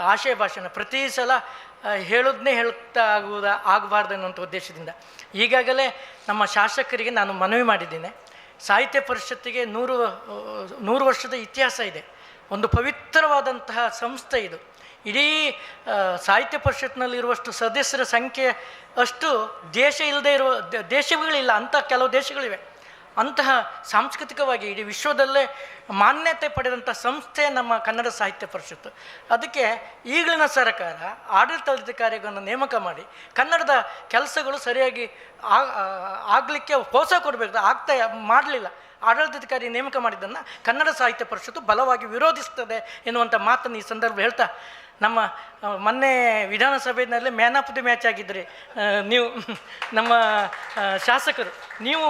ಆಶಯ ಭಾಷಣ. ಪ್ರತಿ ಸಲ ಹೇಳೋದನ್ನೇ ಹೇಳ್ತಾ ಆಗುವುದ ಆಗಬಾರ್ದು ಅನ್ನುವಂಥ ಉದ್ದೇಶದಿಂದ. ಈಗಾಗಲೇ ನಮ್ಮ ಶಾಸಕರಿಗೆ ನಾನು ಮನವಿ ಮಾಡಿದ್ದೇನೆ. ಸಾಹಿತ್ಯ ಪರಿಷತ್ತಿಗೆ ನೂರು ನೂರು ವರ್ಷದ ಇತಿಹಾಸ ಇದೆ. ಒಂದು ಪವಿತ್ರವಾದಂತಹ ಸಂಸ್ಥೆ ಇದು. ಇಡೀ ಸಾಹಿತ್ಯ ಪರಿಷತ್ನಲ್ಲಿರುವಷ್ಟು ಸದಸ್ಯರ ಸಂಖ್ಯೆ ಅಷ್ಟು ದೇಶ ಇಲ್ಲದೆ ಇರುವ ದೇಶಗಳಿಲ್ಲ ಅಂಥ ಕೆಲವು ದೇಶಗಳಿವೆ. ಅಂತಹ ಸಾಂಸ್ಕೃತಿಕವಾಗಿ ಇಡೀ ವಿಶ್ವದಲ್ಲೇ ಮಾನ್ಯತೆ ಪಡೆದಂಥ ಸಂಸ್ಥೆ ನಮ್ಮ ಕನ್ನಡ ಸಾಹಿತ್ಯ ಪರಿಷತ್ತು. ಅದಕ್ಕೆ ಈಗಿನ ಸರ್ಕಾರ ಆಡಳಿತಾಧಿಕಾರಿಗಳನ್ನು ನೇಮಕ ಮಾಡಿ, ಕನ್ನಡದ ಕೆಲಸಗಳು ಸರಿಯಾಗಿ ಆಗಲಿಕ್ಕೆ ಪ್ರೋತ್ಸಾಹ ಕೊಡಬೇಕು, ಆಗ್ತಾ, ಮಾಡಲಿಲ್ಲ. ಆಡಳಿತಾಧಿಕಾರಿ ನೇಮಕ ಮಾಡಿದ್ದನ್ನು ಕನ್ನಡ ಸಾಹಿತ್ಯ ಪರಿಷತ್ತು ಬಲವಾಗಿ ವಿರೋಧಿಸ್ತದೆ ಎನ್ನುವಂಥ ಮಾತನ್ನು ಈ ಸಂದರ್ಭ ಹೇಳ್ತಾ, ನಮ್ಮ ಮೊನ್ನೆ ವಿಧಾನಸಭೆಯಲ್ಲಿ ಮ್ಯಾನ್ ಆಫ್ ದಿ ಮ್ಯಾಚ್ ಆಗಿದ್ದರೆ ನೀವು, ನಮ್ಮ ಶಾಸಕರು, ನೀವು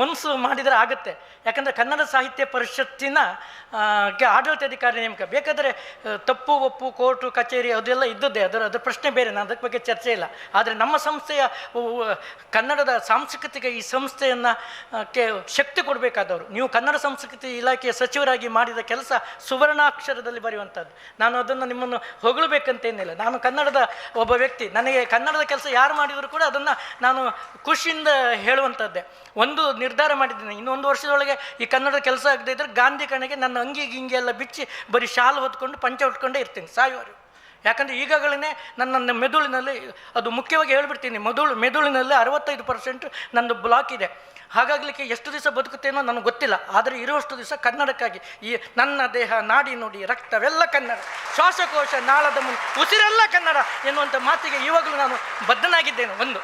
ಮನಸ್ಸು ಮಾಡಿದರೆ ಆಗುತ್ತೆ. ಯಾಕಂದರೆ ಕನ್ನಡ ಸಾಹಿತ್ಯ ಪರಿಷತ್ತಿನ ಆಡಳಿತಾಧಿಕಾರಿ ನೇಮಕ. ಬೇಕಾದರೆ ತಪ್ಪು, ಒಪ್ಪು, ಕೋರ್ಟು, ಕಚೇರಿ ಅದೆಲ್ಲ ಇದ್ದದ್ದೇ. ಅದರ ಅದರ ಪ್ರಶ್ನೆ ಬೇರೆ, ನಾನು ಅದಕ್ಕೆ ಬಗ್ಗೆ ಚರ್ಚೆ ಇಲ್ಲ. ಆದರೆ ನಮ್ಮ ಸಂಸ್ಥೆಯ ಕನ್ನಡದ ಸಾಂಸ್ಕೃತಿಕ ಈ ಸಂಸ್ಥೆಯನ್ನು ಕೆ ಶಕ್ತಿ ಕೊಡಬೇಕಾದವರು. ನೀವು ಕನ್ನಡ ಸಂಸ್ಕೃತಿ ಇಲಾಖೆಯ ಸಚಿವರಾಗಿ ಮಾಡಿದ ಕೆಲಸ ಸುವರ್ಣಾಕ್ಷರದಲ್ಲಿ ಬರೆಯುವಂಥದ್ದು. ನಾನು ಅದನ್ನು ನಿಮ್ಮನ್ನು ಹೊಗಳಬೇಕಂತೇನಿಲ್ಲ. ನಾನು ಕನ್ನಡದ ಒಬ್ಬ ವ್ಯಕ್ತಿ. ನನಗೆ ಕನ್ನಡದ ಕೆಲಸ ಯಾರು ಮಾಡಿದರೂ ಕೂಡ ಅದನ್ನು ನಾನು ಖುಷಿಯಿಂದ ಹೇಳುವಂಥದ್ದೇ. ಒಂದು ನಿರ್ಧಾರ ಮಾಡಿದ್ದೀನಿ. ಇನ್ನೊಂದು ವರ್ಷದೊಳಗೆ ಈ ಕನ್ನಡದ ಕೆಲಸ ಆಗದೇ ಇದ್ದರೆ ಗಾಂಧಿ ಕಣೆಗೆ ನನ್ನ ಅಂಗಿ ಗಿಂಗಿ ಎಲ್ಲ ಬಿಚ್ಚಿ ಬರೀ ಶಾಲು ಹೊತ್ಕೊಂಡು, ಪಂಚ ಉಟ್ಕೊಂಡೇ ಇರ್ತೀನಿ. ಸಾಯುವರು ಯಾಕಂದರೆ ಈಗಾಗಲೇ ನನ್ನ ಮೆದುಳಿನಲ್ಲಿ, ಅದು ಮುಖ್ಯವಾಗಿ ಹೇಳ್ಬಿಡ್ತೀನಿ, ಮೆದುಳು, ಮೆದುಳಿನಲ್ಲಿ ಅರವತ್ತೈದು ಪರ್ಸೆಂಟ್ ನಂದು ಬ್ಲಾಕ್ ಇದೆ. ಹಾಗಾಗಲಿಕ್ಕೆ ಎಷ್ಟು ದಿವಸ ಬದುಕುತ್ತೇನೋ ನನಗೆ ಗೊತ್ತಿಲ್ಲ, ಆದರೆ ಇರುವಷ್ಟು ದಿವಸ ಕನ್ನಡಕ್ಕಾಗಿ. ಈ ನನ್ನ ದೇಹ, ನಾಡಿ ನುಡಿ, ರಕ್ತವೆಲ್ಲ ಕನ್ನಡ, ಶ್ವಾಸಕೋಶ, ನಾಳದ ಮುನ್ ಉಸಿರೆಲ್ಲ ಕನ್ನಡ ಎನ್ನುವಂಥ ಮಾತಿಗೆ ಇವಾಗಲೂ ನಾನು ಬದ್ಧನಾಗಿದ್ದೇನೆ, ಒಂದು.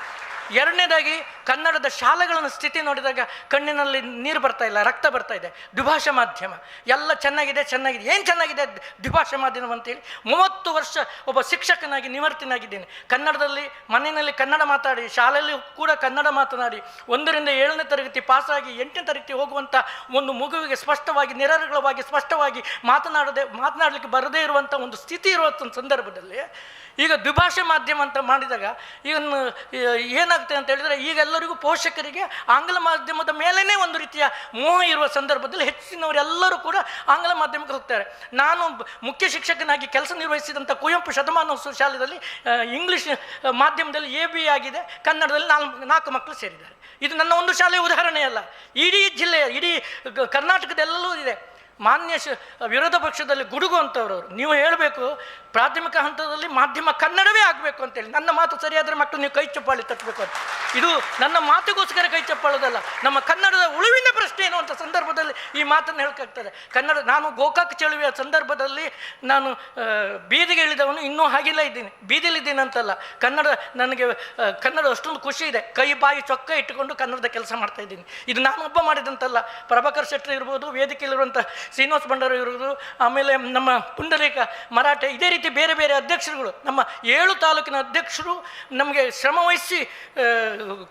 ಎರಡನೇದಾಗಿ ಕನ್ನಡದ ಶಾಲೆಗಳನ್ನು ಸ್ಥಿತಿ ನೋಡಿದಾಗ ಕಣ್ಣಿನಲ್ಲಿ ನೀರು ಬರ್ತಾ ಇಲ್ಲ, ರಕ್ತ ಬರ್ತಾ ಇದೆ. ದ್ವಿಭಾಷಾ ಮಾಧ್ಯಮ. ಎಲ್ಲ ಚೆನ್ನಾಗಿದೆ ಚೆನ್ನಾಗಿದೆ. ಏನು ಚೆನ್ನಾಗಿದೆ? ದ್ವಿಭಾಷಾ ಮಾಧ್ಯಮ ಅಂತೇಳಿ ಮೂವತ್ತು ವರ್ಷ ಒಬ್ಬ ಶಿಕ್ಷಕನಾಗಿ ನಿವರ್ತಿನಾಗಿದ್ದೇನೆ ಕನ್ನಡದಲ್ಲಿ, ಮನೆಯಲ್ಲಿ ಕನ್ನಡ ಮಾತಾಡಿ, ಶಾಲೆಯಲ್ಲಿ ಕೂಡ ಕನ್ನಡ ಮಾತನಾಡಿ, ಒಂದರಿಂದ ಏಳನೇ ತರಗತಿ ಪಾಸಾಗಿ ಎಂಟನೇ ತರಗತಿ ಹೋಗುವಂಥ ಒಂದು ಮಗುವಿಗೆ ಸ್ಪಷ್ಟವಾಗಿ, ನಿರರ್ಗಳವಾಗಿ, ಸ್ಪಷ್ಟವಾಗಿ ಮಾತನಾಡದೆ, ಮಾತನಾಡಲಿಕ್ಕೆ ಬರದೇ ಇರುವಂಥ ಒಂದು ಸ್ಥಿತಿ ಇರುವಂಥ ಸಂದರ್ಭದಲ್ಲಿ ಈಗ ದ್ವಿಭಾಷೆ ಮಾಧ್ಯಮ ಅಂತ ಮಾಡಿದಾಗ ಈಗ ಏನಾಗ್ತದೆ ಅಂತ ಹೇಳಿದರೆ ಈಗ ಎಲ್ಲರಿಗೂ ಪೋಷಕರಿಗೆ ಆಂಗ್ಲ ಮಾಧ್ಯಮದ ಮೇಲೇ ಒಂದು ರೀತಿಯ ಮೋಹ ಇರುವ ಸಂದರ್ಭದಲ್ಲಿ ಹೆಚ್ಚಿನವರೆಲ್ಲರೂ ಕೂಡ ಆಂಗ್ಲ ಮಾಧ್ಯಮಕ್ಕೆ ಹೋಗ್ತಾರೆ. ನಾನು ಮುಖ್ಯ ಶಿಕ್ಷಕನಾಗಿ ಕೆಲಸ ನಿರ್ವಹಿಸಿದಂಥ ಕುವೆಂಪು ಶತಮಾನೋತ್ಸವ ಶಾಲೆಯಲ್ಲಿ ಇಂಗ್ಲೀಷ್ ಮಾಧ್ಯಮದಲ್ಲಿ ಎ ಬಿ ಆಗಿದೆ, ಕನ್ನಡದಲ್ಲಿ ನಾಲ್ಕು ನಾಲ್ಕು ಮಕ್ಕಳು ಸೇರಿದ್ದಾರೆ. ಇದು ನನ್ನ ಒಂದು ಶಾಲೆಯ ಉದಾಹರಣೆ ಅಲ್ಲ ಇಡೀ ಜಿಲ್ಲೆಯ, ಇಡೀ ಕರ್ನಾಟಕದೆಲ್ಲೂ ಇದೆ. ಮಾನ್ಯ ವಿರೋಧ ಪಕ್ಷದಲ್ಲಿ ಗುಡುಗು ಅಂತವ್ರು. ನೀವು ಹೇಳಬೇಕು, ಪ್ರಾಥಮಿಕ ಹಂತದಲ್ಲಿ ಮಾಧ್ಯಮ ಕನ್ನಡವೇ ಆಗಬೇಕು ಅಂತೇಳಿ. ನನ್ನ ಮಾತು ಸರಿಯಾದರೆ ಮಕ್ಕಳು ನೀವು ಕೈ ಚಪ್ಪಾಳಿ ತಟ್ಟಬೇಕು ಅಂತ. ಇದು ನನ್ನ ಮಾತಿಗೋಸ್ಕರ ಕೈ ಚಪ್ಪಾಳೋದಲ್ಲ. ನಮ್ಮ ಕನ್ನಡದ ಉಳುವಿನ ಪ್ರಶ್ನೆ ಏನು ಅಂತ ಸಂದರ್ಭದಲ್ಲಿ ಈ ಮಾತನ್ನು ಹೇಳಕ್ಕಾಗ್ತದೆ ಕನ್ನಡ, ನಾನು ಗೋಕಾಕ್ ಚಳುವಿಯ ಸಂದರ್ಭದಲ್ಲಿ ನಾನು ಬೀದಿಗೆ ಇಳಿದವನು ಇನ್ನೂ ಹಾಗಿಲ್ಲ ಇದ್ದೀನಿ. ಬೀದಿಲಿದ್ದೀನಿ ಅಂತಲ್ಲ. ಕನ್ನಡ ನನಗೆ ಕನ್ನಡ ಅಷ್ಟೊಂದು ಖುಷಿ ಇದೆ. ಕೈ, ಬಾಯಿ ಚೊಕ್ಕ ಇಟ್ಟುಕೊಂಡು ಕನ್ನಡದ ಕೆಲಸ ಮಾಡ್ತಾ ಇದ್ದೀನಿ. ಇದು ನಾನೊಬ್ಬ ಮಾಡಿದಂತಲ್ಲ. ಪ್ರಭಾಕರ್ ಶೆಟ್ಟರ್ ಇರ್ಬೋದು ವೇದಿಕೆಯಲ್ಲಿರುವಂಥ ಶ್ರೀನಿವಾಸ ಭಂಡಾರ ಇರುವುದು ಆಮೇಲೆ ನಮ್ಮ ಪುಂಡರೀಕ ಮರಾಠೆ, ಇದೇ ರೀತಿ ಬೇರೆ ಬೇರೆ ಅಧ್ಯಕ್ಷರುಗಳು, ನಮ್ಮ ಏಳು ತಾಲೂಕಿನ ಅಧ್ಯಕ್ಷರು ನಮಗೆ ಶ್ರಮ ವಹಿಸಿ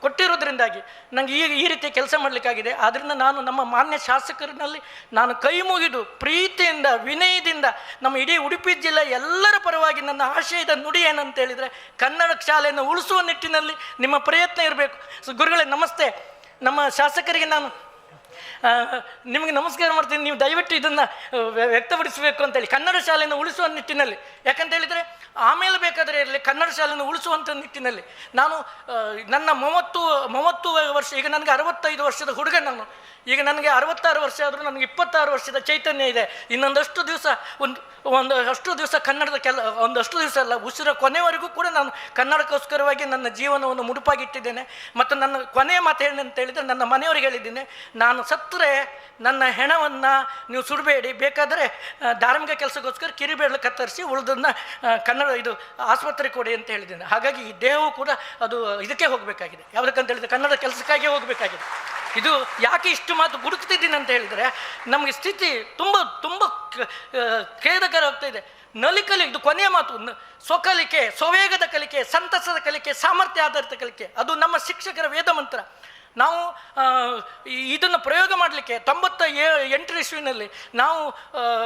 ಕೊಟ್ಟಿರೋದ್ರಿಂದಾಗಿ ನನಗೆ ಈಗ ಈ ರೀತಿ ಕೆಲಸ ಮಾಡಲಿಕ್ಕಾಗಿದೆ. ಆದ್ದರಿಂದ ನಾನು ನಮ್ಮ ಮಾನ್ಯ ಶಾಸಕರಿನಲ್ಲಿ ನಾನು ಕೈ ಮುಗಿದು ಪ್ರೀತಿಯಿಂದ, ವಿನಯದಿಂದ ನಮ್ಮ ಇಡೀ ಉಡುಪಿ ಜಿಲ್ಲೆ ಎಲ್ಲರ ಪರವಾಗಿ ನನ್ನ ಆಶಯದ ನುಡಿ ಏನಂತ ಹೇಳಿದರೆ ಕನ್ನಡ ಶಾಲೆಯನ್ನು ಉಳಿಸುವ ನಿಟ್ಟಿನಲ್ಲಿ ನಿಮ್ಮ ಪ್ರಯತ್ನ ಇರಬೇಕು. ಗುರುಗಳೇ, ನಮಸ್ತೆ. ನಮ್ಮ ಶಾಸಕರಿಗೆ ನಾನು ನಿಮಗೆ ನಮಸ್ಕಾರ ಮಾಡ್ತೀನಿ. ನೀವು ದಯವಿಟ್ಟು ಇದನ್ನು ವ್ಯಕ್ತಪಡಿಸಬೇಕು ಅಂತೇಳಿ, ಕನ್ನಡ ಶಾಲೆಯನ್ನು ಉಳಿಸುವ ನಿಟ್ಟಿನಲ್ಲಿ. ಯಾಕಂತ ಹೇಳಿದರೆ, ಆಮೇಲೆ ಬೇಕಾದರೆ ಇರಲಿ, ಕನ್ನಡ ಶಾಲೆಯನ್ನು ಉಳಿಸುವಂಥ ನಿಟ್ಟಿನಲ್ಲಿ. ನಾನು ನನ್ನ ಮೂವತ್ತು ಮೂವತ್ತು ವರ್ಷ, ಈಗ ನನಗೆ ಅರವತ್ತೈದು ವರ್ಷದ ಹುಡುಗ ನಾನು. ಈಗ ನನಗೆ ಅರವತ್ತಾರು ವರ್ಷ ಆದರೂ ನನಗೆ ಇಪ್ಪತ್ತಾರು ವರ್ಷದ ಚೈತನ್ಯ ಇದೆ. ಇನ್ನೊಂದಷ್ಟು ದಿವಸ ಒಂದು ಒಂದು ಅಷ್ಟು ದಿವಸ ಕನ್ನಡದ ಕೆಲ, ಒಂದಷ್ಟು ದಿವಸ ಅಲ್ಲ, ಉಸಿರ ಕೊನೆವರೆಗೂ ಕೂಡ ನಾನು ಕನ್ನಡಕ್ಕೋಸ್ಕರವಾಗಿ ನನ್ನ ಜೀವನವನ್ನು ಮುಡುಪಾಗಿಟ್ಟಿದ್ದೇನೆ. ಮತ್ತು ನನ್ನ ಕೊನೆಯ ಮಾತು ಅಂತ ಹೇಳಿದರೆ ನನ್ನ ಮನೆಯವರಿಗೆ ಹೇಳಿದ್ದೀನಿ, ನಾನು ಸತ್ತರೆ ನನ್ನ ಹೆಣವನ್ನು ನೀವು ಸುಡಬೇಡಿ, ಬೇಕಾದರೆ ಧಾರ್ಮಿಕ ಕೆಲಸಕ್ಕೋಸ್ಕರ ಕಿರಿಬೇಡಲು ಕತ್ತರಿಸಿ ಉಳಿದನ್ನು ಕನ್ನಡ ಇದು ಆಸ್ಪತ್ರೆ ಕೊಡಿ ಅಂತ ಹೇಳಿದ್ದೀನಿ. ಹಾಗಾಗಿ ಈ ದೇಹವು ಕೂಡ ಅದು ಇದಕ್ಕೆ ಹೋಗಬೇಕಾಗಿದೆ. ಯಾವುದಕ್ಕಂತ ಹೇಳಿದರೆ ಕನ್ನಡ ಕೆಲಸಕ್ಕಾಗಿ ಹೋಗಬೇಕಾಗಿದೆ. ಇದು ಯಾಕೆ ಇಷ್ಟು ಮಾತು ಗುಡುಕ್ತಿದ್ದೀನಿ ಅಂತ ಹೇಳಿದ್ರೆ, ನಮಗೆ ಸ್ಥಿತಿ ತುಂಬ ತುಂಬ ಖೇದಕರ ಆಗ್ತಾ ಇದೆ. ನಲಿಕಲಿ, ಇದು ಕೊನೆಯ ಮಾತು. ಸ್ವಕಲಿಕೆ, ಸ್ವವೇಗದ ಕಲಿಕೆ, ಸಂತಸದ ಕಲಿಕೆ, ಸಾಮರ್ಥ್ಯ ಆಧಾರಿತ ಕಲಿಕೆ, ಅದು ನಮ್ಮ ಶಿಕ್ಷಕರ ವೇದ ಮಂತ್ರ. ನಾವು ಇದನ್ನು ಪ್ರಯೋಗ ಮಾಡಲಿಕ್ಕೆ ತೊಂಬತ್ತ ಏ, ಎಂಟರ ಇಸ್ವಿನಲ್ಲಿ ನಾವು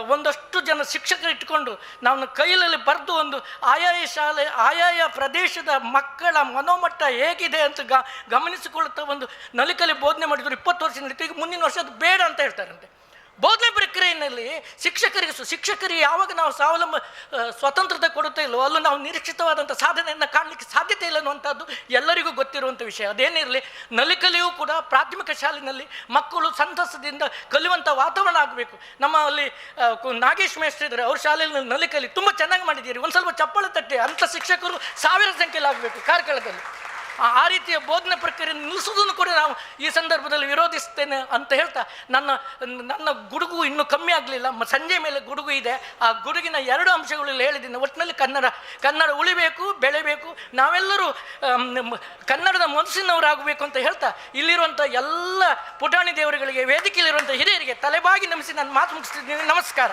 ಒಂದಷ್ಟು ಜನ ಶಿಕ್ಷಕರು ಇಟ್ಕೊಂಡು ನಾವು ಕೈಯಲ್ಲಿ ಬರೆದು ಒಂದು ಆಯಾಯ ಶಾಲೆ, ಆಯಾಯ ಪ್ರದೇಶದ ಮಕ್ಕಳ ಮನೋಮಟ್ಟ ಹೇಗಿದೆ ಅಂತ ಗಮನಿಸಿಕೊಳ್ಳುತ್ತಾ ಒಂದು ನಲಿಕಲಿ ಬೋಧನೆ ಮಾಡಿದ್ರು ಇಪ್ಪತ್ತು ವರ್ಷ ನಡೀತು. ಈಗ ಮುಂದಿನ ವರ್ಷ ಅದು ಬೇಡ ಅಂತ ಹೇಳ್ತಾರಂತೆ. ಬೋಧನೆ ಪ್ರಕ್ರಿಯೆಯಲ್ಲಿ ಶಿಕ್ಷಕರಿಗೆ ಶಿಕ್ಷಕರಿಗೆ ಯಾವಾಗ ನಾವು ಸ್ವಾವಲಂಬ ಸ್ವತಂತ್ರತೆ ಕೊಡುತ್ತೆ ಇಲ್ಲವೋ ಅಲ್ಲೂ ನಾವು ನಿರೀಕ್ಷಿತವಾದಂಥ ಸಾಧನೆಯನ್ನು ಕಾಣಲಿಕ್ಕೆ ಸಾಧ್ಯತೆ ಇಲ್ಲ ಅನ್ನುವಂಥದ್ದು ಎಲ್ಲರಿಗೂ ಗೊತ್ತಿರುವಂಥ ವಿಷಯ. ಅದೇನಿರಲಿ ನಲಿಕಲಿಯೂ ಕೂಡ ಪ್ರಾಥಮಿಕ ಶಾಲೆಯಲ್ಲಿ ಮಕ್ಕಳು ಸಂತಸದಿಂದ ಕಲಿಯುವಂಥ ವಾತಾವರಣ ಆಗಬೇಕು. ನಮ್ಮಲ್ಲಿ ಅಲ್ಲಿ ನಾಗೇಶ್ ಮೇಸ್ಟ್ರಿ ಇದ್ದಾರೆ, ಅವ್ರ ಶಾಲೆಯಲ್ಲಿ ನಲಿಕಲಿ. ತುಂಬ ಚೆನ್ನಾಗಿ ಮಾಡಿದ್ದೀರಿ. ಒಂದು ಸ್ವಲ್ಪ ಚಪ್ಪಳ ತಟ್ಟೆ, ಅಂಥ ಶಿಕ್ಷಕರು ಸಾವಿರ ಸಂಖ್ಯೆಯಲ್ಲಿ ಆಗಬೇಕು ಕಾರ್ಕಳದಲ್ಲಿ. ಆ ರೀತಿಯ ಬೋಧನೆ ಪ್ರಕ್ರಿಯೆ ನಿಲ್ಲಿಸೋದನ್ನು ನಾವು ಈ ಸಂದರ್ಭದಲ್ಲಿ ವಿರೋಧಿಸ್ತೇನೆ ಅಂತ ಹೇಳ್ತಾ, ನನ್ನ ನನ್ನ ಗುಡುಗು ಇನ್ನೂ ಕಮ್ಮಿ ಆಗಲಿಲ್ಲ. ಸಂಜೆ ಮೇಲೆ ಗುಡುಗು ಇದೆ. ಆ ಗುಡುಗಿನ ಎರಡು ಅಂಶಗಳಲ್ಲಿ ಹೇಳಿದ್ದೀನಿ. ಒಟ್ಟಿನಲ್ಲಿ ಕನ್ನಡ ಕನ್ನಡ ಉಳಿಬೇಕು, ಬೆಳೆಬೇಕು. ನಾವೆಲ್ಲರೂ ಕನ್ನಡದ ಮನಸ್ಸಿನವರಾಗಬೇಕು ಅಂತ ಹೇಳ್ತಾ, ಇಲ್ಲಿರುವಂಥ ಎಲ್ಲ ಪುಟಾಣಿ ದೇವರುಗಳಿಗೆ, ವೇದಿಕೆಯಲ್ಲಿರುವಂಥ ಹಿರಿಯರಿಗೆ ತಲೆಬಾಗಿ ನಮಿಸಿ ನಾನು ಮಾತು ಮುಗಿಸ್ತಿದ್ದೀನಿ. ನಮಸ್ಕಾರ.